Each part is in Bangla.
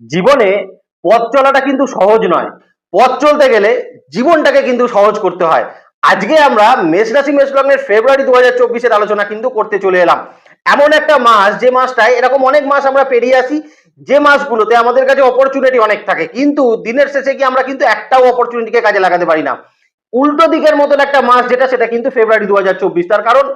জীবনে পথ চলাটা কিন্তু সহজ নয়। পথ চলতে গেলে জীবনটাকে কিন্তু সহজ করতে হয়। আজকে আমরা মেষ রাশি, মেষ লগ্নের ফেব্রুয়ারি দু হাজার আলোচনা কিন্তু করতে চলে এলাম। এমন একটা মাস, যে মাসটায় এরকম অনেক মাস আমরা পেরিয়ে আসি, যে মাসগুলোতে আমাদের কাছে অপরচুনিটি অনেক থাকে। কিন্তু দিনের শেষে গিয়ে আমরা কিন্তু একটাও অপরচুনিটিকে কাজে লাগাতে পারি না। উল্টো দিকের মতন একটা মাস, যেটা সেটা কিন্তু ফেব্রুয়ারি দু তার কারণ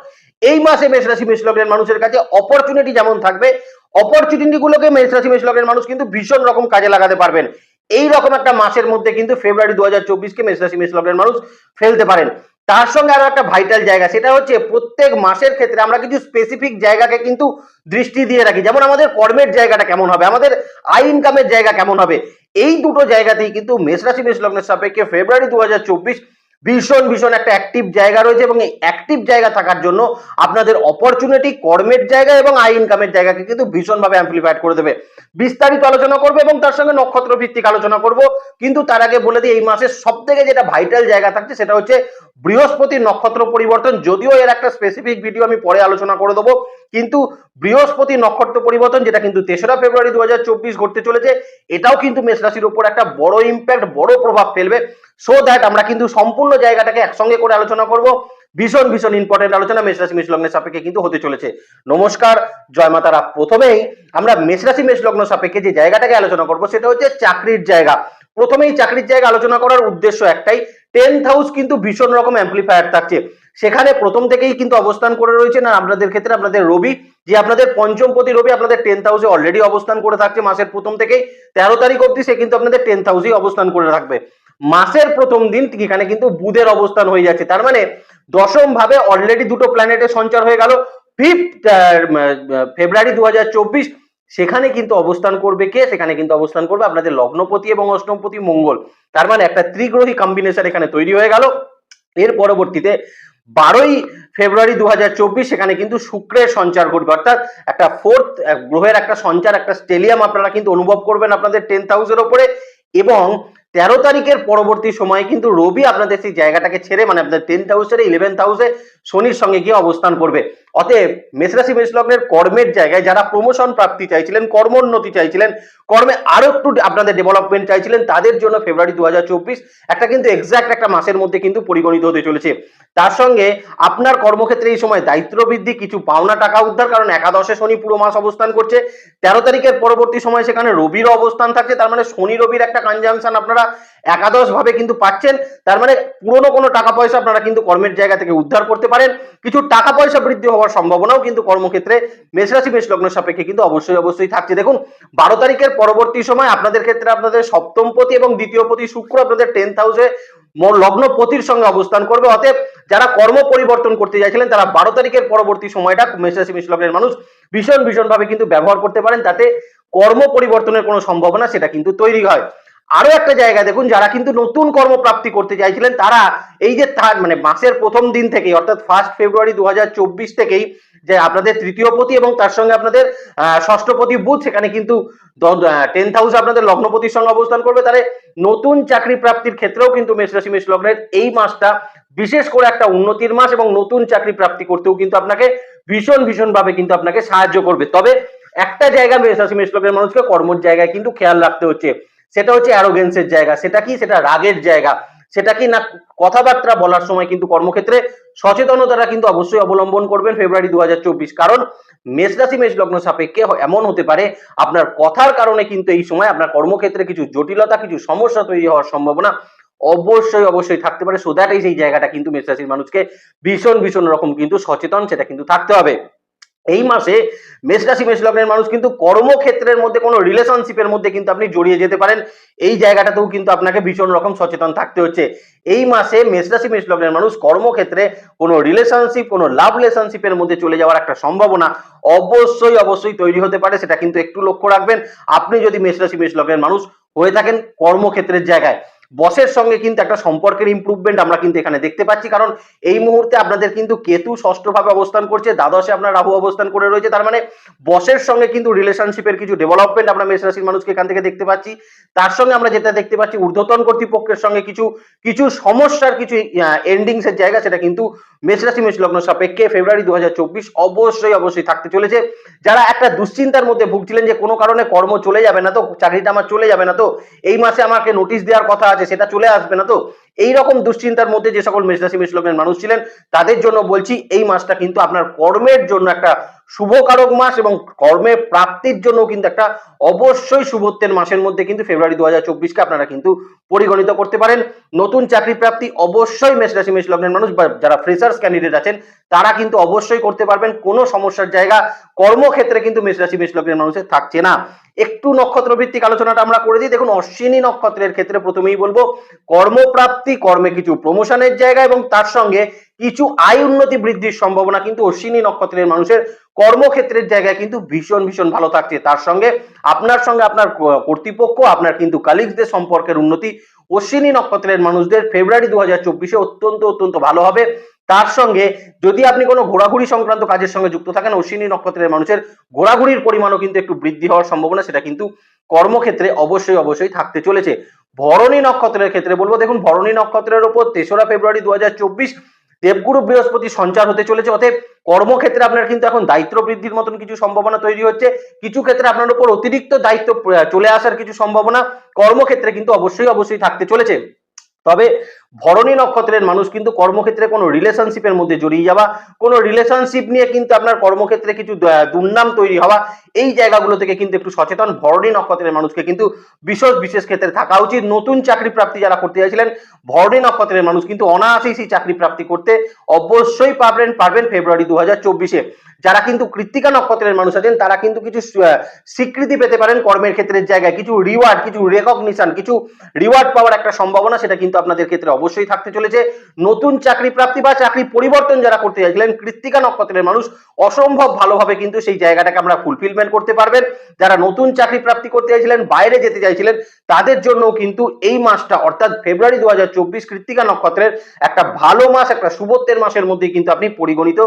এই মাসে মেষ রাশি, মেষ লগ্নের মানুষের কাছে অপরচুনিটি যেমন থাকবে অপরচুনিটি গুলোকে মেষ রাশি, মেষ লগ্নের মানুষ কিন্তু ভীষণ রকম কাজে লাগাতে পারবেন। এই রকম একটা মাসের মধ্যে কিন্তু ফেব্রুয়ারি দু হাজার চব্বিশকে মেষ রাশি, মেষ লগ্নের মানুষ ফেলতে পারেন। তার সঙ্গে আরও একটা ভাইটাল জায়গা, সেটা হচ্ছে প্রত্যেক মাসের ক্ষেত্রে আমরা কিছু স্পেসিফিক জায়গাকে কিন্তু দৃষ্টি দিয়ে রাখি। যেমন আমাদের কর্মের জায়গাটা কেমন হবে, আমাদের আই ইনকামের জায়গা কেমন হবে? এই দুটো জায়গাতেই কিন্তু মেষ রাশি, মেষ লগ্নের সাপেক্ষে ফেব্রুয়ারি দু হাজার চব্বিশ ভীষণ ভীষণ একটা অ্যাক্টিভ জায়গা রয়েছে এবং এই অ্যাক্টিভ জায়গা থাকার জন্য আপনাদের অপরচুনিটি কর্মের জায়গা এবং আই ইনকামের জায়গাকে কিন্তু ভীষণভাবে অ্যাম্পলিফাইড করে দেবে। বিস্তারিত আলোচনা করব এবং তার সঙ্গে নক্ষত্র ভিত্তিক আলোচনা করব। কিন্তু তার আগে বলে দিই, এই মাসের সব থেকে যেটা ভাইটাল জায়গা থাকছে সেটা হচ্ছে বৃহস্পতির নক্ষত্র পরিবর্তন। যদিও এর একটা স্পেসিফিক ভিডিও আমি পরে আলোচনা করে দেবো, কিন্তু বৃহস্পতি নক্ষত্র পরিবর্তন, যেটা কিন্তু তেসরা ফেব্রুয়ারি দু হাজার চব্বিশ ঘটতে চলেছে, এটাও কিন্তু মেষ রাশির উপর একটা বড় ইম্প্যাক্ট বড় প্রভাব ফেলবে। সো দ্যাট আমরা কিন্তু সম্পূর্ণ জায়গাটাকে একসঙ্গে করে আলোচনা করব। ভীষণ ভীষণ ইম্পর্টেন্ট আলোচনা মেষ রাশি মেষ লগ্নের সাপেক্ষে কিন্তু হতে চলেছে। নমস্কার, জয় মাতারা। প্রথমেই আমরা মেষ রাশি মেষ লগ্ন সাপেক্ষে যে জায়গাটাকে আলোচনা করব সেটা হচ্ছে চাকরির জায়গা। প্রথমেই চাকরির জায়গা আলোচনা করার উদ্দেশ্য একটাই টেন্থ হাউস কিন্তু ভীষণ রকম অ্যাম্পলিফায়ার থাকছে। সেখানে প্রথম থেকেই কিন্তু অবস্থান করে রয়েছে না আপনাদের ক্ষেত্রে আপনাদের রবি, যে আপনাদের পঞ্চমপতি রবি আপনাদের টেন্থ হাউসে অলরেডি অবস্থান করে থাকছে মাসের প্রথম থেকেই। তেরো তারিখ অবধি সে কিন্তু আপনাদের টেন্থ হাউসেই অবস্থান করে থাকবে। মাসের প্রথম দিন এখানে কিন্তু বুধের অবস্থান হয়ে যাচ্ছে। তার মানে দশম ভাবে অলরেডি দুটো প্ল্যানেটের সঞ্চার হয়ে গেল। ফিফথ ফেব্রুয়ারি দু হাজার চব্বিশ, সেখানে কিন্তু অবস্থান করবে কে? সেখানে কিন্তু অবস্থান করবে আপনাদের লগ্নপতি এবং অষ্টমপতি মঙ্গল। তার মানে একটা ত্রিগ্রহী কম্বিনেশন এখানে তৈরি হয়ে গেল। এর পরবর্তীতে বারোই ফেব্রুয়ারি দু হাজার চব্বিশ, সেখানে কিন্তু শুক্রের সঞ্চার ঘটবে। অর্থাৎ একটা ফোর্থ গ্রহের একটা সঞ্চার, একটা স্টেলিয়াম আপনারা কিন্তু অনুভব করবেন আপনাদের টেন্থ হাউসের ওপরে। এবং তেরো তারিখের পরবর্তী সময়ে কিন্তু রবি আপনাদের সেই জায়গাটাকে ছেড়ে মানে আপনাদের টেন্থ হাউসের ইলেভেন্থ হাউসে শনির সঙ্গে গিয়ে অবস্থান করবে। অতএব মেষরাশি মেষলগ্নের কর্মের জায়গায় যারা প্রমোশন প্রাপ্তি চাইছিলেন, কর্মোন্নতি চাইছিলেন কর্মে আরও একটু আপনাদের ডেভেলপমেন্ট চাইছিলেন, তাদের জন্য ফেব্রুয়ারি দু হাজার চব্বিশ একটা কিন্তু এক্সাক্ট একটা মাসের মধ্যে কিন্তু পরিগণিত হতে চলেছে। তার সঙ্গে আপনার কর্মক্ষেত্রে এই সময় দায়িত্ব বৃদ্ধি কিছু পাওনা টাকা উদ্ধার, কারণ একাদশে শনি পুরো মাস অবস্থান করছে। তেরো তারিখের পরবর্তী সময় সেখানে রবির অবস্থান থাকছে, তার মানে শনি রবির একটা কনজাংশন আপনারা একাদশ ভাবে কিন্তু পাচ্ছেন। তার মানে পুরনো কোনো টাকা পয়সা আপনারা কিন্তু কর্মের জায়গা থেকে উদ্ধার করতে পারেন। কিছু টাকা পয়সা বৃদ্ধি হওয়ার সম্ভাবনাও কিন্তু কর্মক্ষেত্রে মেষরাশি মেষ লগ্ন সাপেক্ষে কিন্তু অবশ্যই অবশ্যই থাকছে। দেখুন, বারো তারিখের পরবর্তী সময় আপনাদের ক্ষেত্রে আপনাদের সপ্তম পতি এবং দ্বিতীয় পতি শুক্র আপনাদের টেন্থ হাউসে লগ্ন পতির সঙ্গে অবস্থান করবে। অতএব যারা কর্ম পরিবর্তন করতে চাইছিলেন, তারা বারো তারিখের পরবর্তী সময়টা মেষরাশি মেষ লগ্নের মানুষ ভীষণ ভীষণ ভাবে কিন্তু ব্যবহার করতে পারেন। তাতে কর্ম পরিবর্তনের কোনো সম্ভাবনা, সেটা কিন্তু তৈরি হয়। আরও একটা জায়গা দেখুন, যারা কিন্তু নতুন কর্মপ্রাপ্তি করতে চাইছিলেন, তারা এই যে তার মানে মাসের প্রথম দিন থেকেই, অর্থাৎ ফার্স্ট ফেব্রুয়ারি দু হাজার চব্বিশ থেকেই যে আপনাদের তৃতীয় পতি এবং তার সঙ্গে আপনাদের ষষ্ঠপতি বুধ, সেখানে কিন্তু টেন হাউস আপনাদের লগ্নপতির সঙ্গে অবস্থান করবে। তাহলে নতুন চাকরি প্রাপ্তির ক্ষেত্রেও কিন্তু মেষ রাশি, মেষ লগ্নের এই মাসটা বিশেষ করে একটা উন্নতির মাস এবং নতুন চাকরি প্রাপ্তি করতেও কিন্তু আপনাকে ভীষণ ভীষণ ভাবে কিন্তু আপনাকে সাহায্য করবে। তবে একটা জায়গা মেষ রাশি, মেষ লগ্নের মানুষকে কর্মর জায়গায় কিন্তু খেয়াল রাখতে হচ্ছে। সেটা হচ্ছে অ্যারোগেন্সের জায়গা, সেটা কি? সেটা রাগের জায়গা। সেটা কি না কথাবার্তা বলার সময় কিন্তু কর্মক্ষেত্রে সচেতনতাটা কিন্তু অবশ্যই অবলম্বন করবেন ফেব্রুয়ারি দু হাজার চব্বিশ। কারণ মেষ রাশি, মেষ লগ্ন সাপেক্ষে এমন হতে পারে, আপনার কথার কারণে কিন্তু এই সময় আপনার কর্মক্ষেত্রে কিছু জটিলতা, কিছু সমস্যা তৈরি হওয়ার সম্ভাবনা অবশ্যই অবশ্যই থাকতে পারে। সো দ্যাট এই সেই জায়গাটা কিন্তু মেষ রাশির মানুষকে ভীষণ ভীষণ রকম কিন্তু সচেতন, সেটা কিন্তু থাকতে হবে। এই মাসে মেষ রাশি, মেষ লগ্নের মানুষ কিন্তু কর্মক্ষেত্রের মধ্যে, কোনো রিলেশনশিপের মধ্যে কিন্তু আপনি জড়িয়ে যেতে পারেন। এই জায়গাটাতেও কিন্তু আপনাকে ভীষণ রকম সচেতন থাকতে হচ্ছে। এই মাসে মেষ রাশি, মেষ লগ্নের মানুষ কর্মক্ষেত্রে কোনো রিলেশনশিপ কোনো লাভ রিলেশনশিপের মধ্যে চলে যাওয়ার একটা সম্ভাবনা অবশ্যই অবশ্যই তৈরি হতে পারে। সেটা কিন্তু একটু লক্ষ্য রাখবেন। আপনি যদি মেষ রাশি, মেষ লগ্নের মানুষ হয়ে থাকেন কর্মক্ষেত্রের জায়গায় বসের সঙ্গে কিন্তু একটা সম্পর্কের ইমপ্রুভমেন্ট আমরা কিন্তু এখানে দেখতে পাচ্ছি। কারণ এই মুহূর্তে আপনাদের কিন্তু কেতু ষষ্ঠভাবে অবস্থান করছে, দ্বাদশে আপনার রাহু অবস্থান করে রয়েছে। তার মানে বসের সঙ্গে কিন্তু রিলেশনশিপের কিছু ডেভেলপমেন্ট আমরা মেষ রাশির মানুষকে এখান থেকে দেখতে পাচ্ছি। তার সঙ্গে আমরা যেটা দেখতে পাচ্ছি, ঊর্ধ্বতন কর্তৃপক্ষের সঙ্গে কিছু কিছু সমস্যার কিছু এন্ডিংস এর জায়গা, সেটা কিন্তু মেষ রাশি, মেষ লগ্ন সাপেক্ষে ফেব্রুয়ারি দু হাজার চব্বিশ অবশ্যই অবশ্যই থাকতে চলেছে। যারা একটা দুশ্চিন্তার মধ্যে ভুগছিলেন যে কোনো কারণে কর্ম চলে যাবে না তো, চাকরিটা আমার চলে যাবে না তো, এই মাসে আমাকে নোটিশ দেওয়ার কথা আছে। সেটা চলে আসবে না তো? এই রকম দুশ্চিন্তার মধ্যে যে সকল মেষরাশি মেষ লগ্নের মানুষ ছিলেন, তাদের জন্য বলছি এই মাসটা কিন্তু আপনার কর্মের জন্য একটা শুভকারক মাস এবং কর্মের প্রাপ্তির জন্য কিন্তু একটা অবশ্যই শুভত্বের মাসের মধ্যে কিন্তু ফেব্রুয়ারি দু হাজার চব্বিশকে আপনারা কিন্তু পরিগণিত করতে পারেন। নতুন চাকরি প্রাপ্তি অবশ্যই মেষ রাশি মেষ লগ্নের মানুষ বা যারা ফ্রেশার্স ক্যান্ডিডেট আছেন, তারা কিন্তু অবশ্যই করতে পারবেন। কোনো সমস্যার জায়গা কর্মক্ষেত্রে কিন্তু মেষ রাশি মেষ লগ্নের মানুষের থাকছে না। একটু নক্ষত্র ভিত্তিক আলোচনাটা আমরা করে দিই। দেখুন, অশ্বিনী নক্ষত্রের ক্ষেত্রে প্রথমেই বলব, কর্মপ্রাপ্তি কর্মে কিছু প্রমোশনের জায়গা এবং তার সঙ্গে কিছু আয় উন্নতি বৃদ্ধির সম্ভাবনা কিন্তু অশ্বিনী নক্ষত্রের মানুষের কর্মক্ষেত্রের জায়গায় কিন্তু ভীষণ ভীষণ ভালো থাকছে। তার সঙ্গে আপনার সঙ্গে আপনার কর্তৃপক্ষ, আপনার কিন্তু কালিগসদের সম্পর্কের উন্নতি অশ্বিনী নক্ষত্রের মানুষদের ফেব্রুয়ারি দু হাজার চব্বিশে অত্যন্ত অত্যন্ত ভালো হবে। তার সঙ্গে যদি আপনি কোনো ঘোরাঘুরি সংক্রান্ত কাজের সঙ্গে যুক্ত থাকেন, অশ্বিনী নক্ষত্রের মানুষের ঘোরাঘুরির পরিমাণও কিন্তু একটু বৃদ্ধি হওয়ার সম্ভাবনা, সেটা কিন্তু কর্মক্ষেত্রে অবশ্যই অবশ্যই থাকতে চলেছে। ভরণী নক্ষত্রের ক্ষেত্রে বলব, দেখুন, ভরণী নক্ষত্রের ওপর তেসরা ফেব্রুয়ারি দু হাজার চব্বিশ দেবগুরু বৃহস্পতি সঞ্চার হতে চলেছে। অতএব কর্মক্ষেত্রে আপনার কিন্তু এখন দায়িত্ব বৃদ্ধির মতন কিছু সম্ভাবনা তৈরি হচ্ছে। কিছু ক্ষেত্রে আপনার উপর অতিরিক্ত দায়িত্ব চলে আসার কিছু সম্ভাবনা কর্মক্ষেত্রে কিন্তু অবশ্যই অবশ্যই থাকতে চলেছে। তবে ভরণী নক্ষত্রের মানুষ কিন্তু কর্মক্ষেত্রে কোনো রিলেশনশিপের মধ্যে জড়িয়ে যাওয়া, কোনো রিলেশনশিপ নিয়ে কিন্তু আপনার কর্মক্ষেত্রে কিছু দুর্নাম তৈরি হওয়া এই জায়গাগুলো থেকে কিন্তু একটু সচেতন, ভরণী নক্ষত্রের মানুষকে কিন্তু বিশেষ বিশেষ ক্ষেত্রে থাকা উচিত। নতুন চাকরি প্রাপ্তি যারা করতে চাইছিলেন, ভরণী নক্ষত্রের মানুষ কিন্তু অনায়াসেই সেই চাকরি প্রাপ্তি করতে অবশ্যই পারবেন পারবেন ফেব্রুয়ারি দু হাজার যারা কিন্তু কৃত্তিকা নক্ষত্রের মানুষ আছেন, তারা কিন্তু কিছু স্বীকৃতি পেতে পারেন কর্মের ক্ষেত্রের জায়গায়। কিছু রিওয়ার্ড কিছু রেকগনিশন কিছু রিওয়ার্ড পাওয়ার একটা সম্ভাবনা সেটা কিন্তু আপনাদের ক্ষেত্রে অবশ্যই থাকতে চলেছে। নতুন চাকরি প্রাপ্তি বা চাকরি পরিবর্তন যারা করতে চাইছিলেন, কৃত্তিকা নক্ষত্রের মানুষ অসম্ভব ভালোভাবে কিন্তু সেই জায়গাটাকে আমরা ফুলফিলমেন্ট করতে পারবেন। যারা নতুন চাকরি প্রাপ্তি করতে চাইছিলেন, বাইরে যেতে চাইছিলেন, তাদের জন্য কিন্তু এই মাসটা, অর্থাৎ ফেব্রুয়ারি দু হাজার চব্বিশ কৃত্তিকা নক্ষত্রের একটা ভালো মাস, একটা শুভত্বের মাসের মধ্যে কিন্তু আপনি পরিগণিত।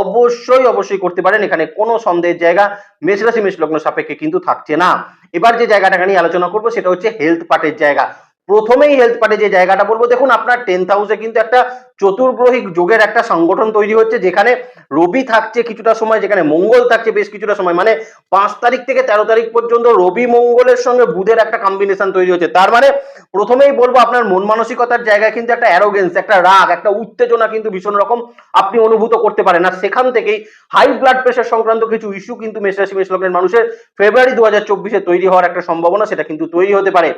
অবশ্যই অবশ্যই করতে পারেন। এখানে কোনো সন্দেহের জায়গা মেষ রাশি, মেষ লগ্ন সাপেক্ষে কিন্তু থাকছে না। এবার যে জায়গাটাকে নিয়ে আলোচনা করব, সেটা হচ্ছে হেলথ পার্টের জায়গা। প্রথমেই হেলথ পার্টে যে জায়গাটা বলব, দেখুন আপনার টেন্থ হাউসে কিন্তু একটা চতুর্গ্রহিক যোগের একটা সংগঠন তৈরি হচ্ছে, যেখানে রবি থাকছে কিছুটা সময়, যেখানে মঙ্গল থাকছে বেশ কিছুটা সময় মানে পাঁচ তারিখ থেকে তেরো তারিখ পর্যন্ত রবি মঙ্গলের সঙ্গে বুধের একটা কম্বিনেশন তৈরি হচ্ছে। তার মানে প্রথমেই বলব আপনার মন মানসিকতার জায়গায় কিন্তু একটা অ্যারোগেন্স একটা রাগ, একটা উত্তেজনা কিন্তু ভীষণ রকম আপনি অনুভূত করতে পারেন। আর সেখান থেকেই হাই ব্লাড প্রেশার সংক্রান্ত কিছু ইস্যু কিন্তু মেষরাশি মেষ লগ্নের মানুষের ফেব্রুয়ারি দু হাজার তৈরি হওয়ার একটা সম্ভাবনা সেটা কিন্তু তৈরি হতে পারে।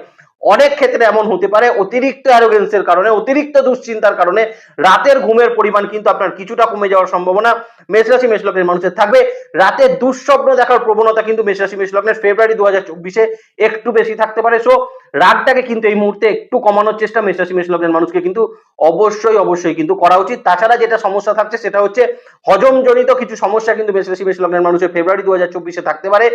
অনেক ক্ষেত্রে এমন হতে পারে, অতিরিক্ত অ্যারোগেন্সের কারণে, অতিরিক্ত দুশ্চিন্তার কারণে রাতের ঘুমের পরিমাণ কিন্তু আপনার কিছুটা কমে যাওয়ার সম্ভাবনা মেষরাশি মেষলগ্নের মানুষের থাকবে। রাতে দুঃস্বপ্ন দেখার প্রবণতা কিন্তু মেষরাশি মেষলগ্নের ফেব্রুয়ারি দু চব্বিশে একটু বেশি থাকতে পারে। সো রাগটাকে কিন্তু এই মুহূর্তে একটু কমানোর চেষ্টা মেষরাশি মেষলগ্নের মানুষকে কিন্তু অবশ্যই অবশ্যই কিন্তু করা উচিত। তাছাড়া যেটা সমস্যা থাকছে সেটা হচ্ছে হজমজনিত কিছু সমস্যা কিন্তু মেষরাশি মেষলগ্নের মানুষের ফেব্রুয়ারি দু হাজার চব্বিশে থাকতে পারে।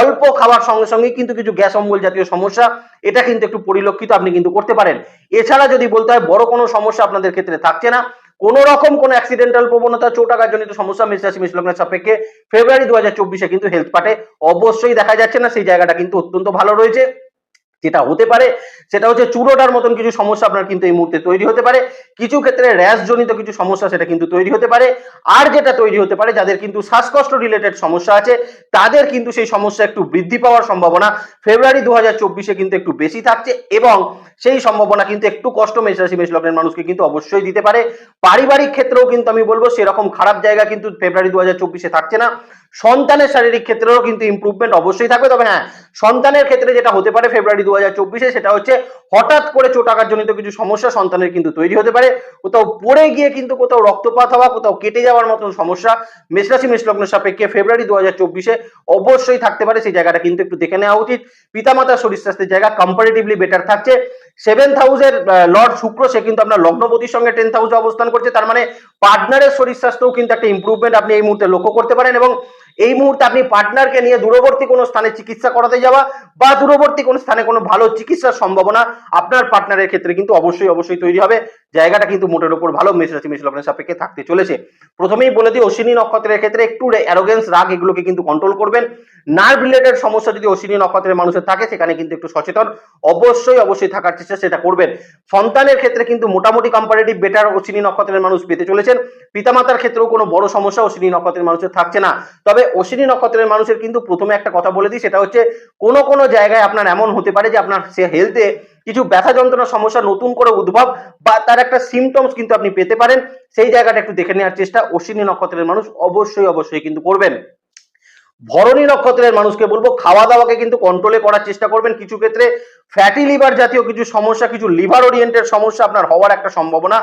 অল্প খাওয়ার সঙ্গে সঙ্গে কিন্তু কিছু গ্যাস অম্বল জাতীয় সমস্যা, এটা কিন্তু একটু পরিলক্ষিত আপনি কিন্তু করতে পারেন। এছাড়া যদি বলতে হয়, বড় কোনো সমস্যা আপনাদের ক্ষেত্রে থাকছে না। কোন রকম কোন অ্যাক্সিডেন্টাল প্রবণতা চোট আঘাতজনিত সমস্যা মেষ রাশি মেষ লগ্নের সাপেক্ষে ফেব্রুয়ারি দু হাজার চব্বিশে কিন্তু হেলথ পার্টে অবশ্যই দেখা যাচ্ছে না। সেই জায়গাটা কিন্তু অত্যন্ত ভালো রয়েছে। যেটা হতে পারে, সেটা হচ্ছে চুরোটার মতন কিছু সমস্যা আপনার কিন্তু এই মুহূর্তে তৈরি হতে পারে। কিছু ক্ষেত্রে র্যাশ জনিত কিছু সমস্যা সেটা কিন্তু তৈরি হতে পারে। আর যেটা তৈরি হতে পারে, যাদের কিন্তু শ্বাসকষ্ট রিলেটেড সমস্যা আছে, তাদের কিন্তু সেই সমস্যা একটু বৃদ্ধি পাওয়ার সম্ভাবনা। ফেব্রুয়ারি দু হাজার কিন্তু একটু বেশি থাকছে এবং সেই সম্ভাবনা কিন্তু একটু কষ্ট মেষ রাশি মেষ লগ্নের মানুষকে কিন্তু অবশ্যই দিতে পারে। পারিবারিক ক্ষেত্রেও কিন্তু আমি বলব, সেরকম খারাপ জায়গা কিন্তু ফেব্রুয়ারি দু হাজার থাকছে না। সন্তানের শারীরিক ক্ষেত্রেও কিন্তু ইম্প্রুভমেন্ট অবশ্যই থাকবে। তবে হ্যাঁ সন্তানের ক্ষেত্রে যেটা হতে পারে ফেব্রুয়ারি দু হাজার সেটা হচ্ছে হঠাৎ করে চোট জনিত কিছু সমস্যা সন্তানের কিন্তু তৈরি হতে পারে। কোথাও পড়ে গিয়ে কিন্তু কোথাও রক্তপাত হওয়া, কোথাও কেটে যাওয়ার মতন সমস্যা মেষরাশি মেষলগ্নের সাপেক্ষে ফেব্রুয়ারি দু হাজার অবশ্যই থাকতে পারে। সেই জায়গাটা কিন্তু একটু দেখে নেওয়া উচিত। পিতামাতার শরীর স্বাস্থ্যের জায়গা কম্পারেটিভলি বেটার থাকছে। সেভেন্থ হাউসের লর্ড শুক্র, সে কিন্তু আপনার লগ্নপতির সঙ্গে টেন্থ হাউসে অবস্থান করছে। তার মানে পার্টনারের শরীর স্বাস্থ্যও কিন্তু একটা ইম্প্রুভমেন্ট আপনি এই মুহূর্তে লক্ষ্য করতে পারেন এবং এই মুহূর্তে আপনি পার্টনারকে নিয়ে দূরবর্তী কোনো স্থানে চিকিৎসা করাতে যাওয়া বা দূরবর্তী কোনো স্থানে কোনো ভালো চিকিৎসার সম্ভাবনা আপনার পার্টনারের ক্ষেত্রে কিন্তু অবশ্যই অবশ্যই তৈরি হবে। জায়গাটা কিন্তু মোটের উপর ভালো মেষ রাশি মেষ লগ্নের সাপেক্ষে থাকতে চলেছে। প্রথমেই বলে দিই, অশ্বিনী নক্ষত্রের ক্ষেত্রে একটু অ্যারোগেন্স রাগ, এগুলোকে কিন্তু কন্ট্রোল করবেন। নার্ভ রিলেটেড সমস্যা যদি অশ্বিনী নক্ষত্রের মানুষের থাকে, সেখানে কিন্তু একটু সচেতন। অবশ্যই অবশ্যই থাকার চেষ্টা সেটা করবেন। সন্তানের ক্ষেত্রে কিন্তু মোটামুটি কম্পারেটিভ বেটার অশ্বিনী নক্ষত্রের মানুষ পেতে চলেছেন। পিতামাতার ক্ষেত্রেও কোনো বড় সমস্যা অশ্বিনী নক্ষত্রের মানুষের থাকছে না। তবে অশ্বিনী নক্ষত্রের মানুষের কিন্তু প্রথমে একটা কথা বলে দিই, সেটা হচ্ছে কোনো কোনো জায়গায় আপনার এমন হতে পারে যে আপনার সে হেলথে কিছু ব্যথা যন্ত্রণা সমস্যা নতুন করে উদ্ভব বা তার একটা সিমটমস কিন্তু আপনি পেতে পারেন, সেই জায়গাটা একটু দেখে নেওয়ার চেষ্টা। অশ্বিনী নক্ষত্রের মানুষ অবশ্যই অবশ্যই কিন্তু করবেন। ভরণী নক্ষত্রের মানুষকে বলব, খাওয়া দাওয়াকে কিন্তু কন্ট্রোলে করার চেষ্টা করবেন। কিছু ক্ষেত্রে ফ্যাটি লিভার জাতীয় কিছু সমস্যা, কিছু লিভার ওরিয়েন্টেড সমস্যা আপনার হওয়ার একটা সম্ভাবনা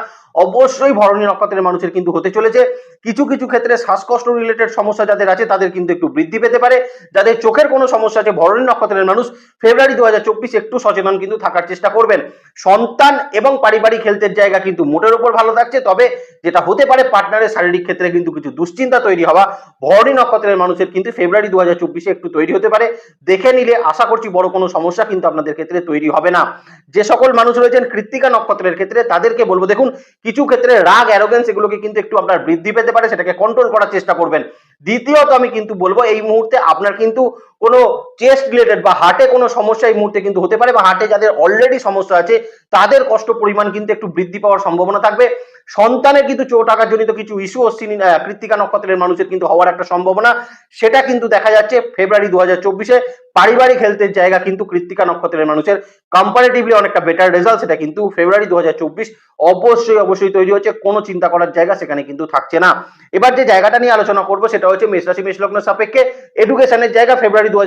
অবশ্যই ভরণী নক্ষত্রের মানুষের কিন্তু হতে চলেছে। কিছু কিছু ক্ষেত্রে শ্বাসকষ্ট রিলেটেড সমস্যা যাদের আছে, তাদের কিন্তু একটু বৃদ্ধি পেতে পারে। যাদের চোখের কোনো সমস্যা আছে, ভরণী নক্ষত্রের মানুষ ফেব্রুয়ারি দু একটু সচেতন কিন্তু থাকার চেষ্টা করবেন। সন্তান এবং পারিবারিক হেলথের জায়গা কিন্তু মোটের উপর ভালো থাকছে, তবে যেটা হতে পারে পার্টনারের শারীরিক ক্ষেত্রে কিন্তু কিছু দুশ্চিন্তা তৈরি হওয়া, ভরণী নক্ষত্রের মানুষের কিন্তু ফেব্রুয়ারি দু একটু তৈরি হতে পারে। দেখে নিলে আশা করছি বড় কোনো সমস্যা কিন্তু আপনাদের ক্ষেত্রে তৈরি হবে না। যে সকল মানুষ রয়েছেন কৃত্তিকা নক্ষত্রের ক্ষেত্রে, তাদেরকে বলব, দেখুন, কিছু ক্ষেত্রে রাগ অ্যারোগেন্স এগুলোকে কিন্তু একটু আপনার বৃদ্ধি পেতে পারে, সেটাকে কন্ট্রোল করার চেষ্টা করবেন। দ্বিতীয়ত আমি কিন্তু বলব, এই মুহূর্তে আপনার কিন্তু কোনো চেস্ট রিলেটেড বা হার্টে কোনো সমস্যা এই মুহূর্তে কিন্তু হতে পারে বা হার্টে যাদের অলরেডি সমস্যা আছে, তাদের কষ্ট পরিমাণ কিন্তু একটু বৃদ্ধি পাওয়ার সম্ভাবনা থাকবে। সন্তানের কিন্তু চোট আঘাতজনিত কিছু ইস্যু অশ্বিনী কৃত্তিকা নক্ষত্রের মানুষের কিন্তু হওয়ার একটা সম্ভাবনা। সেটা কিন্তু দেখা যাচ্ছে ফেব্রুয়ারি দু হাজার চব্বিশে। পারিবারিক হেলথের জায়গা কিন্তু কৃত্তিকা নক্ষত্রের মানুষের। কম্পারেটিভলি অনেকটা বেটার রেজাল্ট সেটা কিন্তু ফেব্রুয়ারি দু হাজার চব্বিশ। অবশ্যই অবশ্যই তৈরি হচ্ছে, কোনো চিন্তা করার জায়গা সেখানে কিন্তু থাকছে না। এবার যে জায়গাটা নিয়ে আলোচনা করব, সেটা হচ্ছে মেষ রাশি, মেষ লগ্ন সাপেক্ষে। এডুকেশনের জায়গা ফেব্রুয়ারি দু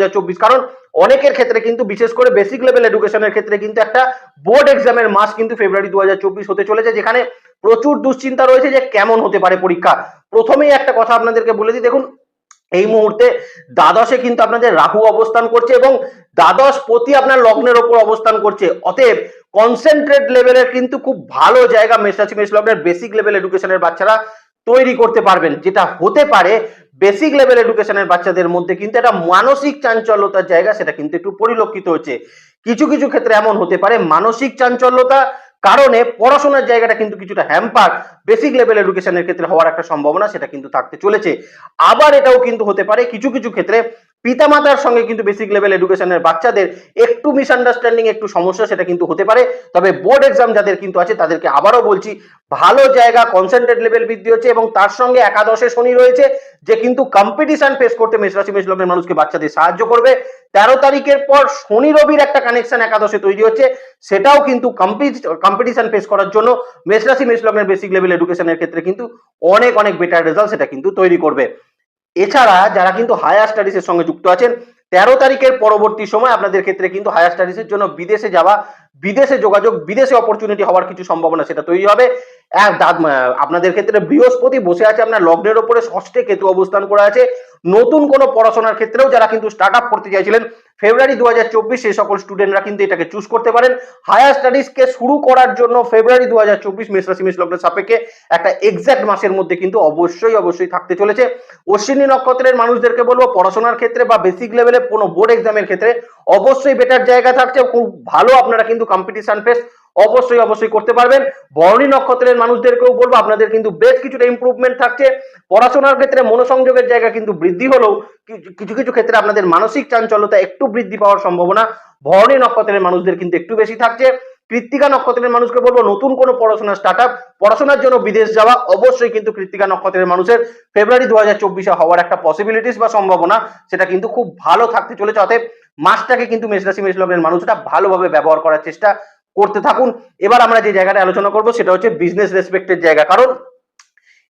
কারণ অনেকের ক্ষেত্রে কিন্তু, বিশেষ করে বেসিক লেভেল এডুকেশনের ক্ষেত্রে কিন্তু একটা বোর্ড এক্সামের মাস কিন্তু ফেব্রুয়ারি দু হতে চলেছে, যেখানে প্রচুর দুশ্চিন্তা রয়েছে যে কেমন হতে পারে পরীক্ষা। প্রথমেই একটা কথা আপনাদেরকে বলে দিই, দেখুন, এই মুহূর্তে দ্বাদশে কিন্তু আপনাদের রাহু অবস্থান করছে এবং দ্বাদশ প্রতি আপনার লগ্নের ওপর অবস্থান করছে। অতএব কনসেন্ট্রেট লেভেলের কিন্তু খুব ভালো জায়গা মেষরাশি মেষ লগ্নের বেসিক লেভেল এডুকেশনের বাচ্চারা তৈরি করতে পারবেন, যেটা হতে পারে বেসিক লেভেল এডুকেশনের বাচ্চাদের মধ্যে কিন্তু একটা মানসিক চাঞ্চল্যতার জায়গা সেটা কিন্তু একটু পরিলক্ষিত হচ্ছে। কিছু কিছু ক্ষেত্রে এমন হতে পারে মানসিক চাঞ্চল্যতা কারণে পড়াশোনার জায়গাটা কিন্তু কিছুটা হ্যাম্পার বেসিক লেভেল এডুকেশনের ক্ষেত্রে হওয়ার একটা সম্ভাবনা সেটা কিন্তু থাকতে চলেছে। আবার এটাও কিন্তু হতে পারে কিছু কিছু ক্ষেত্রে পিতামাতার সঙ্গে কিন্তু বেসিক লেভেল এডুকেশনের বাচ্চাদের একটু মিসআন্ডারস্ট্যান্ডিং একটু সমস্যা সেটা কিন্তু হতে পারে। তবে বোর্ড এক্সাম যাদের কিন্তু আছে, তাদেরকে আবারও বলছি, ভালো জায়গা কনসেন্ট্রেট লেভেল বৃদ্ধি হচ্ছে এবং তার সঙ্গে একাদশে শনি রয়েছে, যে কিন্তু কম্পিটিশন ফেস করতে মেষরাশি মেষ লগ্নের মানুষকে বাচ্চাদের সাহায্য করবে। তেরো তারিখের পর শনি রবির একটা কানেকশন একাদশে তৈরি হচ্ছে, সেটাও কিন্তু কম্পিটিশন ফেস করার জন্য মেষরাশি মেষ লগ্নের বেসিক লেভেল এডুকেশনের ক্ষেত্রে কিন্তু অনেক অনেক বেটার রেজাল্ট সেটা কিন্তু তৈরি করবে। এছাড়া যারা কিন্তু হায়ার স্টাডিজের সঙ্গে যুক্ত আছেন, তেরো তারিখের পরবর্তী সময় আপনাদের ক্ষেত্রে কিন্তু হায়ার স্টাডিজের জন্য বিদেশে যাওয়া বিদেশে যোগাযোগ, বিদেশে অপরচুনিটি হওয়ার কিছু সম্ভাবনা সেটা তৈরি হবে। আপনাদের ক্ষেত্রে বৃহস্পতি বসে আছে আপনার লগ্নের ওপরে, ষষ্ঠে কেতু অবস্থান করে আছে। নতুন কোনো পড়াশোনার ক্ষেত্রেও যারা কিন্তু স্টার্ট আপ করতে চাইছিলেন ফেব্রুয়ারি দু হাজার চব্বিশ সেই সকল স্টুডেন্টরা কিন্তু এটাকে চুজ করতে পারেন। হায়ার স্টাডিজকে শুরু করার জন্য ফেব্রুয়ারি দু হাজার চব্বিশ মেষ রাশি, মেষ লগ্নের সাপেক্ষে একটা এক্সাক্ট মাসের মধ্যে কিন্তু অবশ্যই অবশ্যই থাকতে চলেছে। অশ্বিনী নক্ষত্রের মানুষদেরকে বলব, পড়াশোনার ক্ষেত্রে বা বেসিক লেভেলে কোনো বোর্ড এক্সামের ক্ষেত্রে অবশ্যই বেটার জায়গা থাকছে। খুব ভালো আপনারা কিন্তু কম্পিটিশন ফেস অবশ্যই অবশ্যই করতে পারবেন। বরণী নক্ষত্রের মানুষদেরকেও বলব, আপনাদের কিন্তু বেশ কিছুটা ইমপ্রুভমেন্ট থাকছে। পড়াশোনার ক্ষেত্রে মনোসংযোগের জায়গা কিন্তু বৃদ্ধি হলেও কিছু- কিছু ক্ষেত্রে আপনাদের মানসিক চাঞ্চল্যতা একটু বৃদ্ধি পাওয়ার সম্ভাবনা ভরণী নক্ষত্রের মানুষদের কিন্তু একটু বেশি থাকছে। কৃত্তিকা নক্ষত্রের মানুষকে বলব, নতুন কোনো পড়াশোনা স্টার্ট আপ পড়াশোনার জন্য বিদেশ যাওয়া অবশ্যই কিন্তু কৃত্তিকা নক্ষত্রের মানুষের ফেব্রুয়ারি দু হাজার চব্বিশে হওয়ার একটা পসিবিলিটিস বা সম্ভাবনা, সেটা কিন্তু খুব ভালো থাকতে চলেছে। অতএব মাসটাকে কিন্তু মেষরাশি মেষ লগ্নের মানুষটা ভালোভাবে ব্যবহার করার চেষ্টা করতে থাকুন। এবার আমরা যে জায়গাটা আলোচনা করব, সেটা হচ্ছে বিজনেস রেসপেক্টের জায়গা। কারণ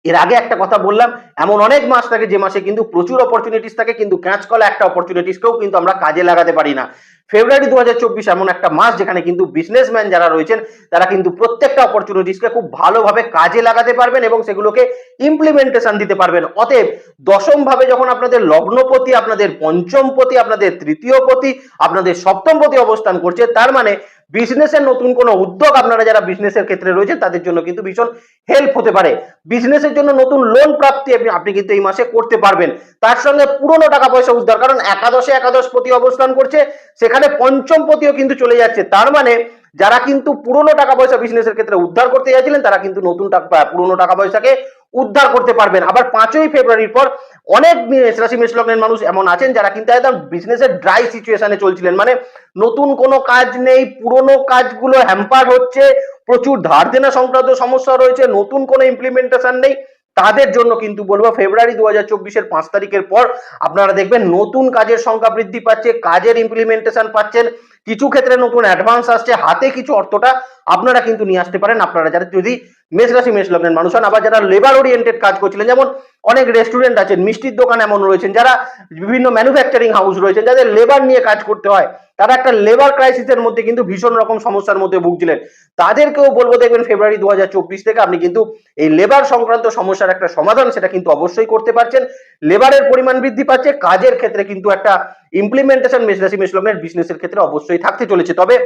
এর আগে একটা কথা বললাম, এমন অনেক মাস থাকে যে মাসে কিন্তু প্রচুর অপরচুনিটিস থাকে, কিন্তু ক্যাচ কলা একটা অপরচুনিটিসকেও কিন্তু আমরা কাজে লাগাতে পারি না। ফেব্রুয়ারি দু হাজার চব্বিশ এমন একটা মাস যেখানে কিন্তু বিজনেসম্যান যারা রয়েছেন, তারা কিন্তু প্রত্যেকটা অপরচুনিটিসকে খুব ভালোভাবে কাজে লাগাতে পারবেন এবং সেগুলোকে ইমপ্লিমেন্টেশন দিতে পারবেন। অতএব দশম ভাবে যখন আপনাদের লগ্নপতি, আপনাদের পঞ্চম পতি আপনাদের তৃতীয় পতি আপনাদের সপ্তম পতি অবস্থান করছে, তার মানে বিজনেসের নতুন কোনো উদ্যোগ আপনারা যারা বিজনেসের ক্ষেত্রে রয়েছে, তাদের জন্য কিন্তু ভীষণ হেল্প হতে পারে। বিজনেসের জন্য নতুন লোন প্রাপ্তি আপনি কিন্তু এই মাসে করতে পারবেন। তার সঙ্গে পুরনো টাকা পয়সা উদ্ধার, কারণ একাদশে একাদশ প্রতি অবস্থান করছে, সেখানে পঞ্চম পতিও কিন্তু চলে যাচ্ছে। তার মানে যারা কিন্তু পুরনো টাকা পয়সা বিজনেসের ক্ষেত্রে উদ্ধার করতে যাচ্ছিলেন, তারা কিন্তু নতুন টাকা, পুরনো টাকা পয়সাকে উদ্ধার করতে পারবেন। আবার পাঁচই ফেব্রুয়ারির পর অনেক রাশি মেষ লগ্নের মানুষ এমন আছেন যারা কিন্তু একদম বিজনেসের ড্রাই সিচুয়েশনে চলছিলেন। মানে নতুন কোনো কাজ নেই, পুরনো কাজগুলো হ্যাম্পার হচ্ছে, প্রচুর ধার দেনা সংক্রান্ত সমস্যা রয়েছে, নতুন কোনো ইমপ্লিমেন্টেশন নেই। তাদের জন্য কিন্তু বলব ফেব্রুয়ারি দু হাজার চব্বিশের পাঁচ তারিখের পর আপনারা দেখবেন নতুন কাজের সংখ্যা বৃদ্ধি পাচ্ছে, কাজের ইমপ্লিমেন্টেশন পাচ্ছেন, কিছু ক্ষেত্রে নতুন অ্যাডভান্স আসছে, হাতে কিছু অর্থটা আপনারা কিন্তু নিয়ে আসতে পারেন। আপনারা যারা যদি মেষ রাশি, মেষ লগ্নের মানুষ হন, আবার যারা লেবার ওরিয়েন্টেড কাজ করছিলেন, যেমন অনেক রেস্টুরেন্ট আছেন, মিষ্টির দোকান এমন রয়েছেন, যারা বিভিন্ন ম্যানুফ্যাকচারিং হাউস রয়েছেন, যাদের লেবার নিয়ে কাজ করতে হয় তারা একটা লেবার ক্রাইসিসের মধ্যে কিন্তু ভীষণ রকম সমস্যার মধ্যে ভুগছিলেন। তাদেরকেও বলব দেখবেন ফেব্রুয়ারি দু হাজার চব্বিশ থেকে আপনি কিন্তু এই লেবার সংক্রান্ত সমস্যার একটা সমাধান সেটা কিন্তু অবশ্যই করতে পারছেন। লেবারের পরিমাণ বৃদ্ধি পাচ্ছে, কাজের ক্ষেত্রে কিন্তু একটা ইমপ্লিমেন্টেশন মেষ রাশি বিজনেসের ক্ষেত্রে অবশ্যই থাকতে চলেছে। তবে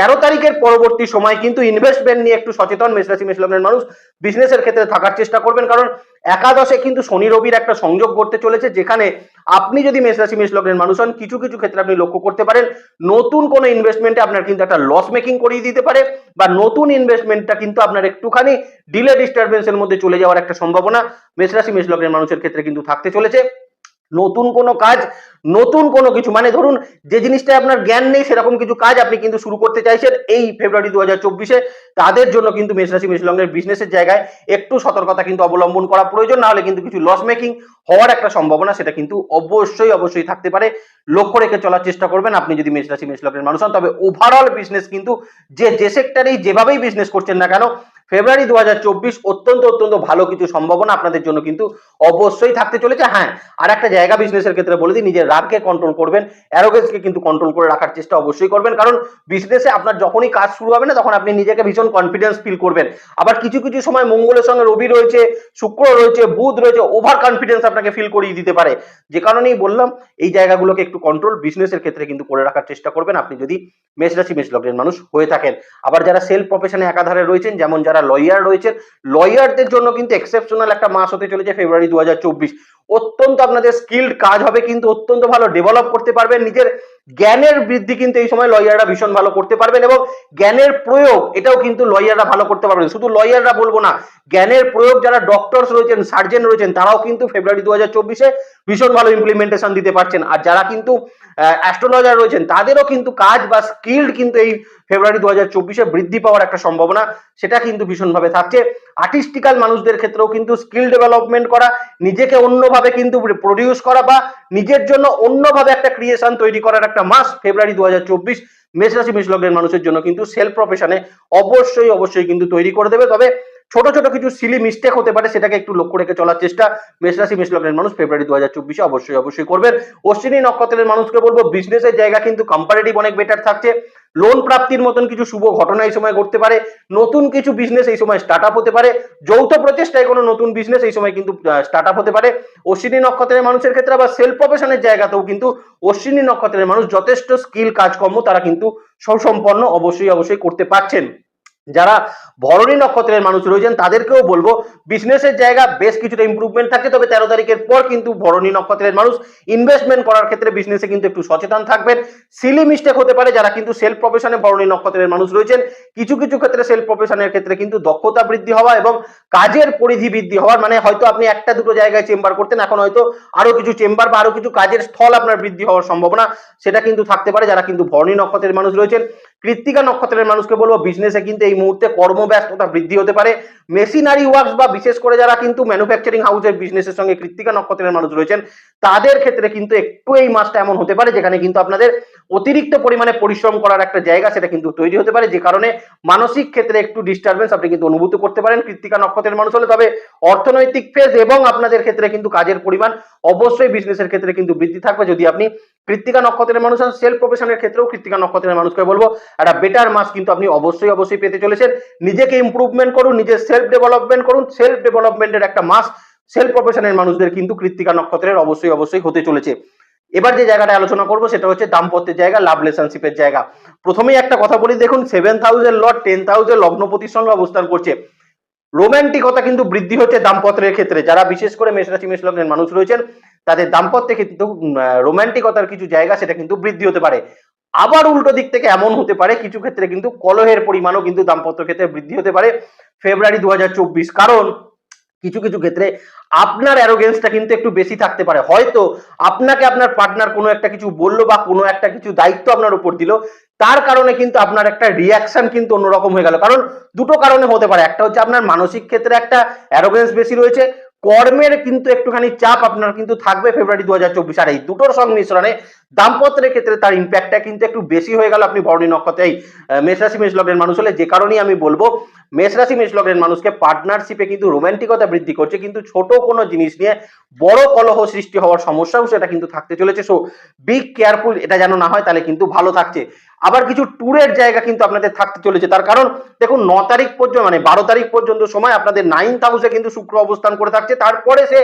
তেরো তারিখের পরবর্তী সময় কিন্তু ইনভেস্টমেন্ট নিয়ে একটু সচেতন মেষ রাশি মানুষ বিজনেসের ক্ষেত্রে থাকার চেষ্টা করবেন। কারণ একাদশে কিন্তু শনি রবির একটা সংযোগ করতে চলেছে, যেখানে আপনি যদি মেষ রাশি মেষ লগ্নের মানুষ হন, কিছু কিছু ক্ষেত্রে আপনি লক্ষ্য করতে পারেন, নতুন কোনো ইনভেস্টমেন্টে আপনার কিন্তু একটা লস মেকিং করিয়ে দিতে পারে বা নতুন ইনভেস্টমেন্টটা কিন্তু আপনার একটুখানি ডিলে ডিস্টারবেন্সের মধ্যে চলে যাওয়ার একটা সম্ভাবনা মেষ রাশি মেষ লগ্নের মানুষের ক্ষেত্রে কিন্তু থাকতে চলেছে। নতুন কোনো কাজ নতুন কোনো কিছু মানে ধরুন যে জিনিসটা আপনার জ্ঞান নেই, সেরকম কিছু কাজ আপনি কিন্তু শুরু করতে চাইছেন এই ফেব্রুয়ারি দু হাজার চব্বিশে। তাদের জন্য কিন্তু মেষ রাশি মেষ লগ্নের বিজনেসের জায়গায় একটু সতর্কতা কিন্তু অবলম্বন করা প্রয়োজন না হলে কিন্তু কিছু লস মেকিং হওয়ার একটা সম্ভাবনা সেটা কিন্তু অবশ্যই অবশ্যই থাকতে পারে। লক্ষ্য রেখে চলার চেষ্টা করবেন আপনি যদি মেষ রাশি মেষ লগ্নের মানুষ হন, তবে ওভারঅল বিজনেস কিন্তু যে যে সেক্টরেই যেভাবেই বিজনেস করছেন না কেন, ফেব্রুয়ারি দু হাজার চব্বিশ অত্যন্ত অত্যন্ত ভালো কিছু সম্ভাবনা আপনাদের জন্য কিন্তু অবশ্যই থাকতে চলেছে। হ্যাঁ আর একটা জায়গা বিজনেসের ক্ষেত্রে বলে দিই, নিজের রাগকে কন্ট্রোল করবেন অ্যারোগেন্সকে কিন্তু কন্ট্রোল করে রাখার চেষ্টা অবশ্যই করবেন। কারণ বিজনেসে আপনার যখনই কাজ শুরু হবে না, তখন আপনি নিজেকে ভীষণ কনফিডেন্স ফিল করবেন। আবার কিছু কিছু সময় মঙ্গলের সঙ্গে রবি রয়েছে, শুক্র রয়েছে, বুধ রয়েছে ওভার কনফিডেন্স আপনাকে ফিল করিয়ে দিতে পারে। যে কারণেই বললাম, এই জায়গাগুলোকে একটু কন্ট্রোল বিজনেসের ক্ষেত্রে কিন্তু করে রাখার চেষ্টা করবেন। আপনি যদি মেষ রাশি, মেষ লগ্নের মানুষ হয়ে থাকেন। আবার যারা সেলফ প্রফেশনে একাধারে রয়েছেন, যেমন যারা লয়ার রয়েছেন লয়ারদের জন্য কিন্তু এক্সেপশনাল একটা মাস হতে চলেছে ফেব্রুয়ারি দু হাজার চব্বিশ। অত্যন্ত আপনাদের স্কিল্ড কাজ হবে কিন্তু অত্যন্ত ভালো ডেভেলপ করতে পারবেন নিজের জ্ঞানের বৃদ্ধি কিন্তু এই সময় লয়াররা ভীষণ ভালো করতে পারবেন এবং জ্ঞানের প্রয়োগ, এটাও কিন্তু লয়াররা ভালো করতে পারবেন। শুধু লয়াররা বলব না, জ্ঞানের প্রয়োগ যারা ডক্টরস রয়েছেন সার্জেন রয়েছেন, তারাও কিন্তু ফেব্রুয়ারি দু হাজার চব্বিশে ভীষণ ভালো ইমপ্লিমেন্টেশন দিতে পারছেন। আর যারা কিন্তু অ্যাস্ট্রোলজার রয়েছেন, তাদেরও কিন্তু কাজ বা স্কিল্ড কিন্তু এই ফেব্রুয়ারি দু হাজার চব্বিশে বৃদ্ধি পাওয়ার একটা সম্ভাবনা, সেটা কিন্তু ভীষণভাবে থাকছে। আর্টিস্টিক্যাল মানুষদের ক্ষেত্রেও কিন্তু স্কিল ডেভেলপমেন্ট করা, নিজেকে অন্যভাবে কিন্তু প্রডিউস করা বা নিজের জন্য অন্যভাবে একটা ক্রিয়েশন তৈরি করার একটা মাস ফেব্রুয়ারি দু হাজার চব্বিশ, মেষ রাশি, মেষ লগ্নের মানুষের জন্য কিন্তু সেলফ প্রফেশনে অবশ্যই অবশ্যই কিন্তু তৈরি করে দেবে। তবে ছোট ছোট কিছু সিলি মিস্টেক হতে পারে, সেটাকে একটু লক্ষ্য রেখে চলার চেষ্টা মেষ রাশি, মেষ লগ্নের মানুষ ফেব্রুয়ারি দু হাজার চব্বিশে অবশ্যই অবশ্যই করবেন। অশ্বিনী নক্ষত্রের মানুষকে বলব বিজনেসের জায়গা কিন্তু কম্পারেটিভ অনেক বেটার থাকছে। লোন প্রাপ্তির মতন কিছু শুভ ঘটনা এই সময় ঘটতে পারে। নতুন কিছু বিজনেস এই সময় স্টার্ট আপ হতে পারে। যৌথ প্রচেষ্টায় কোনো নতুন বিজনেস এই সময় কিন্তু স্টার্ট আপ হতে পারে। অশ্বিনী নক্ষত্রের মানুষের ক্ষেত্রে আবার সেলফ প্রফেশনের জায়গাতেও কিন্তু অশ্বিনী নক্ষত্রের মানুষ যথেষ্ট স্কিল কাজকর্ম তারা কিন্তু সুসম্পন্ন অবশ্যই অবশ্যই করতে পারছেন। যারা ভরণী নক্ষত্রের মানুষ রয়েছেন, তাদেরকেও বলব বিজনেসের জায়গা বেশ কিছুটা ইম্প্রুভমেন্ট থাকে, তবে তেরো তারিখের পর কিন্তু ভরণী নক্ষত্রের মানুষ ইনভেস্টমেন্ট করার ক্ষেত্রে বিজনেসে কিন্তু একটু সচেতন থাকবেন। সিলি মিস্টেক হতে পারে যারা কিন্তু সেলফ প্রফেশনে ভরণী নক্ষত্রের মানুষ রয়েছেন। কিছু কিছু ক্ষেত্রে সেলফ প্রফেশনের ক্ষেত্রে কিন্তু দক্ষতা বৃদ্ধি হওয়া এবং কাজের পরিধি বৃদ্ধি হওয়ার মানে হয়তো আপনি একটা, দুটো জায়গায় চেম্বার করতেন, এখন হয়তো আরও কিছু চেম্বার বা আরও কিছু কাজের স্থল আপনার বৃদ্ধি হওয়ার সম্ভাবনা, সেটা কিন্তু থাকতে পারে যারা কিন্তু ভরণী নক্ষত্রের মানুষ রয়েছেন। কৃত্তিকা নক্ষত্রের মানুষকে বলব বিজনেসে কিন্তু এই মুহূর্তে কর্মব্যস্ততা বৃদ্ধি হতে পারে। মেশিনারি ওয়ার্কস বা বিশেষ করে যারা কিন্তু ম্যানুফ্যাকচারিং হাউসের বিজনেসের সঙ্গে কৃত্তিকা নক্ষত্রের মানুষ রয়েছেন, তাদের ক্ষেত্রে কিন্তু একটু এই মাসটা এমন হতে পারে, যেখানে কিন্তু আপনাদের অতিরিক্ত পরিমাণে পরিশ্রম করার একটা জায়গা সেটা কিন্তু তৈরি হতে পারে, যে কারণে মানসিক ক্ষেত্রে একটু ডিস্টারবেন্স আপনি কিন্তু অনুভূত করতে পারেন কৃত্তিকা নক্ষত্রের মানুষ হলে। তবে অর্থনৈতিক ফেজ এবং আপনাদের ক্ষেত্রে কিন্তু কাজের পরিমাণ অবশ্যই বিজনেসের ক্ষেত্রে কিন্তু বৃদ্ধি থাকবে। যদি আপনি কৃত্তিকা নক্ষত্রের মানুষ হন সেলফ প্রফেশনের ক্ষেত্রেও কৃত্তিকা নক্ষত্রের মানুষকে বলব, একটা বেটার মাস কিন্তু আপনি অবশ্যই অবশ্যই পেতে চলেছেন। নিজেকে ইমপ্রুভমেন্ট করুন, নিজের সেলফ ডেভেলপমেন্ট করুন সেলফ ডেভেলপমেন্টের একটা মাস সেলফ প্রফেশনের মানুষদের কিন্তু কৃত্তিকা নক্ষত্রের অবশ্যই অবশ্যই হতে চলেছে। এবার যে জায়গাটা আলোচনা করব, সেটা হচ্ছে দাম্পত্যের জায়গা লাভ রিলেশনশিপের জায়গা। প্রথমেই একটা কথা বলি, দেখুন seven thousand lot ten thousand লগ্নপতির সঙ্গে অবস্থান করছে। রোম্যান্টিকতা কিন্তু বৃদ্ধি হচ্ছে দাম্পত্যের ক্ষেত্রে। যারা বিশেষ করে মেষরাশি মেষ লগ্নের মানুষ রয়েছেন, তাদের দাম্পত্যে কিন্তু রোম্যান্টিকতার কিছু জায়গা সেটা কিন্তু বৃদ্ধি হতে পারে। আবার উল্টো দিক থেকে এমন হতে পারে, কিছু ক্ষেত্রে কিন্তু কলহের পরিমাণও কিন্তু দাম্পত্য ক্ষেত্রে বৃদ্ধি হতে পারে। ফেব্রুয়ারি দু হাজার চব্বিশ, কারণ কিছু কিছু ক্ষেত্রে আপনার অ্যারোগেন্সটা কিন্তু একটু বেশি থাকতে পারে। হয়তো আপনাকে আপনার পার্টনার কোনো একটা কিছু বলল বা কোনো একটা কিছু দায়িত্ব আপনার উপর দিল, তার কারণে কিন্তু আপনার একটা রিয়াকশন কিন্তু অন্যরকম হয়ে গেল। কারণ দুটো কারণে হতে পারে। একটা হচ্ছে আপনার মানসিক ক্ষেত্রে একটা অ্যারোগেন্স বেশি রয়েছে, কর্মের কিন্তু একটুখানি চাপ আপনার কিন্তু থাকবে ফেব্রুয়ারি দু হাজার চব্বিশ। আর এই দুটোর সংমিশ্রণে দাম্পত্যের ক্ষেত্রে তার ইম্প্যাক্টটা কিন্তু একটু বেশি হয়ে গেল আপনি ভরণী নক্ষত্রে। এই আহ, মেষ লগ্নের মানুষ হলে যে কারণেই আমি বলব মেষ রাশি মেষ লগ্নের মানুষকে পার্টনারশিপে কিন্তু রোমান্টিকতা বৃদ্ধি করছে কিন্তু ছোট কোনো জিনিস নিয়ে বড় কলহ সৃষ্টি হওয়ার সমস্যাও সেটা কিন্তু থাকতে চলেছে। সো বি কেয়ারফুল এটা যেন না হয় তাহলে কিন্তু ভালো থাকছে। আবার কিছু ট্যুরের জায়গা কিন্তু আপনাদের থাকতে চলেছে। তার কারণ দেখুন ন তারিখ পর্যন্ত মানে বারো তারিখ পর্যন্ত সময় আপনাদের নাইন্থ হাউসে কিন্তু শুক্র অবস্থান করে থাকছে তারপরে সে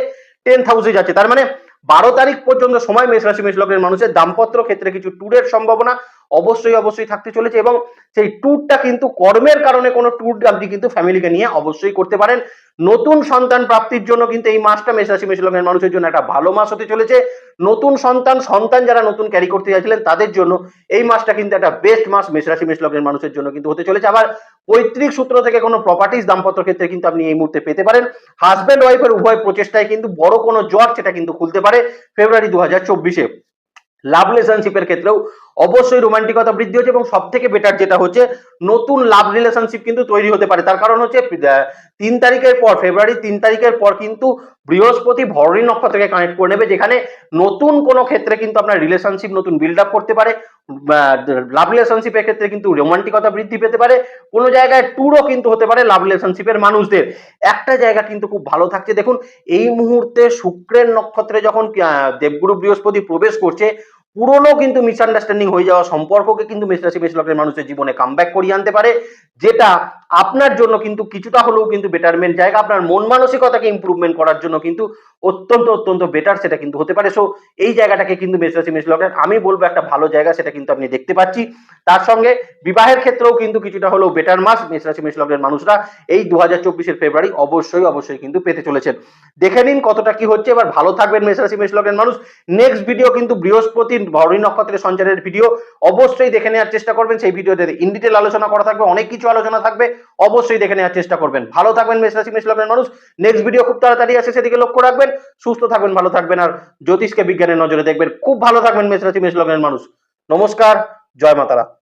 টেন্থ হাউসে যাচ্ছে। তার মানে বারো তারিখ পর্যন্ত সময় মেষ রাশি, মেষ লগ্নের মানুষের দাম্পত্য ক্ষেত্রে কিছু ট্যুরের সম্ভাবনা অবশ্যই অবশ্যই থাকতে চলেছে এবং সেই ট্যুরটা কিন্তু কর্মের কারণে কোনো ট্যুর আপনি কিন্তু ফ্যামিলিকে নিয়ে অবশ্যই করতে পারেন। নতুন সন্তান প্রাপ্তির জন্য কিন্তু এই মাসটা মেষ রাশি, মেষ লগ্নের মানুষের জন্য একটা ভালো মাস হতে চলেছে। নতুন সন্তান সন্তান যারা নতুন ক্যারি করতে চাইছিলেন তাদের জন্য এই মাসটা কিন্তু একটা বেস্ট মাস মেষ রাশি, মেষ লগ্নের মানুষের জন্য কিন্তু হতে চলেছে। আবার পৈতৃক সূত্র থেকে কোনো প্রপার্টিস দাম্পত্য ক্ষেত্রে কিন্তু আপনি এই মুহূর্তে পেতে পারেন। হাজব্যান্ড ওয়াইফের উভয় প্রচেষ্টায় কিন্তু বড় কোনো জ্বর সেটা কিন্তু খুলতে পারে ফেব্রুয়ারি দু হাজার চব্বিশে লাভ রিলেশনশিপের ক্ষেত্রেও অবশ্যই রোমান্টিকতা বৃদ্ধি হচ্ছে এবং সব থেকে বেটার যেটা হচ্ছে নতুন লাভ রিলেশনশিপ কিন্তু তৈরি হতে পারে। তার কারণ হচ্ছে তিন তারিখের পর ফেব্রুয়ারি তিন তারিখের পর কিন্তু বৃহস্পতি ভরণী নক্ষত্রকে কানেক্ট করে নেবে, যেখানে নতুন কোনো ক্ষেত্রে কিন্তু আপনার রিলেশনশিপ নতুন বিল্ড আপ করতে পারে। লাভ রিলেশনশিপের ক্ষেত্রে কিন্তু রোমান্টিকতা বৃদ্ধি পেতে পারে। কোনো জায়গায় ট্যুরও কিন্তু হতে পারে লাভ রিলেশনশিপের মানুষদের। একটা জায়গা কিন্তু খুব ভালো থাকছে। দেখুন, এই মুহূর্তে শুক্রের নক্ষত্রে যখন দেবগুরু বৃহস্পতি প্রবেশ করছে পুরনো কিন্তু মিসআন্ডারস্ট্যান্ডিং হয়ে যাওয়া সম্পর্ককে কিন্তু মেষ রাশি মেষ লগ্নের মানুষের জীবনে কামব্যাক করিয়ে আনতে পারে, যেটা আপনার জন্য কিন্তু কিছুটা হলেও কিন্তু বেটারমেন্ট জায়গা। আপনার মন মানসিকতাকে ইমপ্রুভমেন্ট করার জন্য কিন্তু অত্যন্ত অত্যন্ত বেটার সেটা কিন্তু হতে পারে। সো এই জায়গাটাকে কিন্তু মেষ রাশি মেষ লগ্নের আমি বলব একটা ভালো জায়গা সেটা কিন্তু আপনি দেখতে পাচ্ছি। তার সঙ্গে বিবাহের ক্ষেত্রেও কিন্তু কিছুটা হলেও বেটার মাস মেষ রাশি মেষ লগ্নের মানুষরা এই দু হাজার চব্বিশের ফেব্রুয়ারি অবশ্যই অবশ্যই কিন্তু পেতে চলেছেন। দেখে নিন কতটা কি হচ্ছে। এবার ভালো থাকবেন মেষ রাশি মেষ লগ্নের মানুষ। নেক্সট ভিডিও কিন্তু বৃহস্পতির ভরণী নক্ষত্রের সঞ্চারের ভিডিও অবশ্যই দেখে নেওয়ার চেষ্টা করবেন। সেই ভিডিওতে ইন ডিটেল আলোচনা করা থাকবে, অনেক কিছু আলোচনা থাকবে, অবশ্যই দেখে নেওয়ার চেষ্টা করবেন। ভালো থাকবেন, মেষ রাশি, মেষ লগ্নের মানুষ। নেক্সট ভিডিও খুব তাড়াতাড়ি আছে সেদিকে লক্ষ্য রাখবেন। সুস্থ থাকবেন, ভালো থাকবেন। আর জ্যোতিষকে বিজ্ঞানের নজরে দেখবেন। খুব ভালো থাকবেন, মেষ রাশি, মেষ লগ্নের মানুষ। নমস্কার, জয় মাতারা।